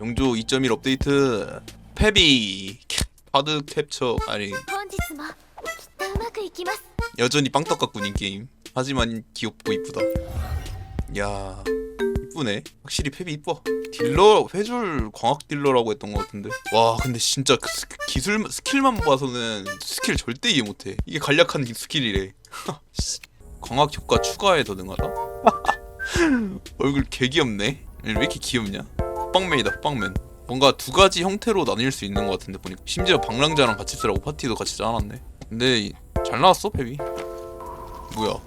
용주 2.1 업데이트 패비 바드 캡처 아니. 여전히 빵떡 같군 이 게임. 하지만 귀엽고 이쁘다. 야 이쁘네. 확실히 팹이 이뻐. 딜러 회줄 광학 딜러라고 했던 것 같은데. 와 근데 진짜 그 스, 기술 스킬만 봐서는 스킬 절대 이해 못해. 이게 간략한 스킬이래. 광학 효과 추가에 더 능하다? 얼굴 개 귀엽네. 왜 이렇게 귀엽냐? 호빵맨이다 호빵맨. 뭔가 두 가지 형태로 나뉠 수 있는 것 같은데 보니까. 심지어 방랑자랑 같이 쓰라고 파티도 같이 짜놨네. 근데 이- 잘 나왔어 페비? 뭐야?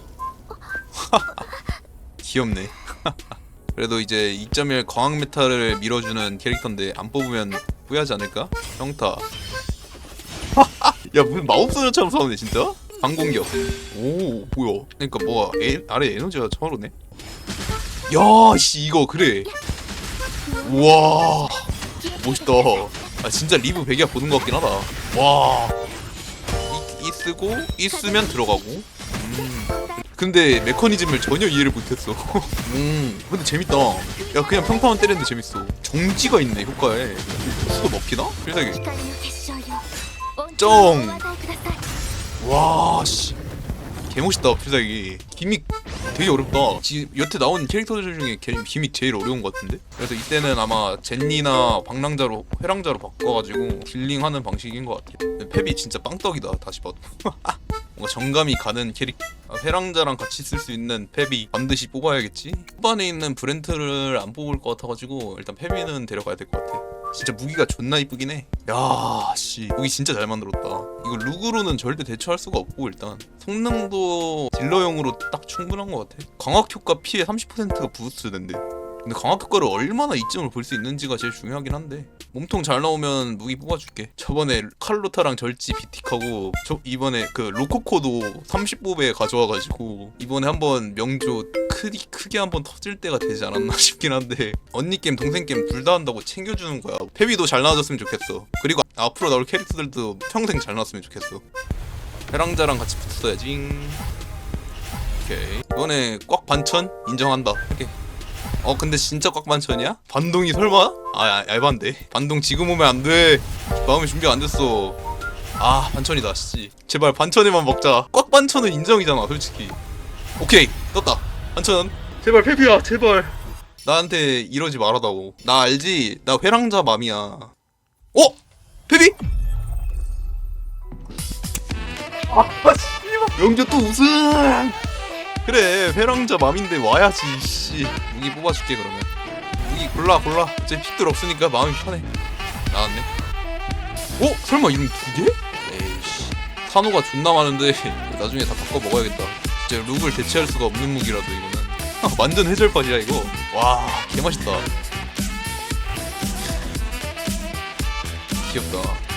귀엽네. 그래도 이제 2.1 광학 메탈을 밀어주는 캐릭터인데 안 뽑으면 후회하지 않을까? 형타. 야 무슨 마법소녀처럼 싸우네 진짜? 방공격. 오 뭐야? 그러니까 뭐가 에, 아래 에너지가 차오르네? 야씨 이거 그래 우와. 멋있다. 아 진짜 리브 백이야 보는 것 같긴 하다. 와. 이, 이 쓰고 이 쓰면 들어가고. 음. 근데 메커니즘을 전혀 이해를 못했어. 음. 근데 재밌다. 야 그냥 평타만 때렸는데 재밌어. 정지가 있네 효과에. 수도 먹히나? 필살기. 쩡. 와씨. 개멋있다 필살기. 기믹. 되게 어렵다. 지금 여태 나온 캐릭터들 중에 개- 기믹 제일 어려운 것 같은데? 그래서 이때는 아마 젠니나 방랑자로 회랑자로 바꿔가지고 딜링하는 방식인 것 같아 펩이 진짜 빵떡이다 다시 봐도. 뭔가 정감이 가는 캐릭 아, 회랑자랑 같이 쓸 수 있는 펩이 반드시 뽑아야겠지? 후반에 있는 브렌트를 안 뽑을 것 같아가지고 일단 펩이는 데려가야 될 것 같아 진짜 무기가 존나 이쁘긴 해. 야, 씨. 무기 진짜 잘 만들었다. 이거 룩으로는 절대 대처할 수가 없고 일단 성능도 딜러용으로 딱 충분한 것 같아. 광학 효과 피해 30%가 부스트 된대. 근데 광학 효과를 얼마나 이점을 볼 수 있는지가 제일 중요하긴 한데 몸통 잘 나오면 무기 뽑아줄게 저번에 칼로타랑 절지 비틱하고 저 이번에 그 로코코도 30뽑에 가져와가지고 이번에 한번 명조 크기 크게 한번 터질 때가 되지 않았나 싶긴 한데 언니 게임 동생 게임 둘 다 한다고 챙겨주는 거야. 페비도 잘 나와줬으면 좋겠어. 그리고 앞으로 나올 캐릭터들도 평생 잘 나왔으면 좋겠어. 해랑자랑 같이 붙어야지. 오케이. 이번에 꽉 반천? 인정한다. 오케이. 어 근데 진짜 꽉 반천이야? 반동이 설마? 아 야- 얇은데? 반동 지금 오면 안돼. 마음의 준비가 안 됐어. 아 반천이다 씨. 제발 반천에만 먹자. 꽉 반천은 인정이잖아 솔직히. 오케이 떴다 반천 제발 페피야 제발. 나한테 이러지 말아다오. 나 알지? 나 회랑자 맘이야. 어? 페비? 아 씨발. 영조 또 우승! 그래 회랑자 맘인데 와야지 씨. 무기 뽑아줄게 그러면. 무기 골라 골라. 어차피 픽들 없으니까 마음이 편해. 나왔네. 어? 설마 이름 두 개? 에이씨. 산호가 존나 많은데 나중에 다 바꿔 먹어야겠다 진짜 룩을 대체할 수가 없는 무기라도 이거는. 완전 해절pad이야 이거. 와 개맛있다. 귀엽다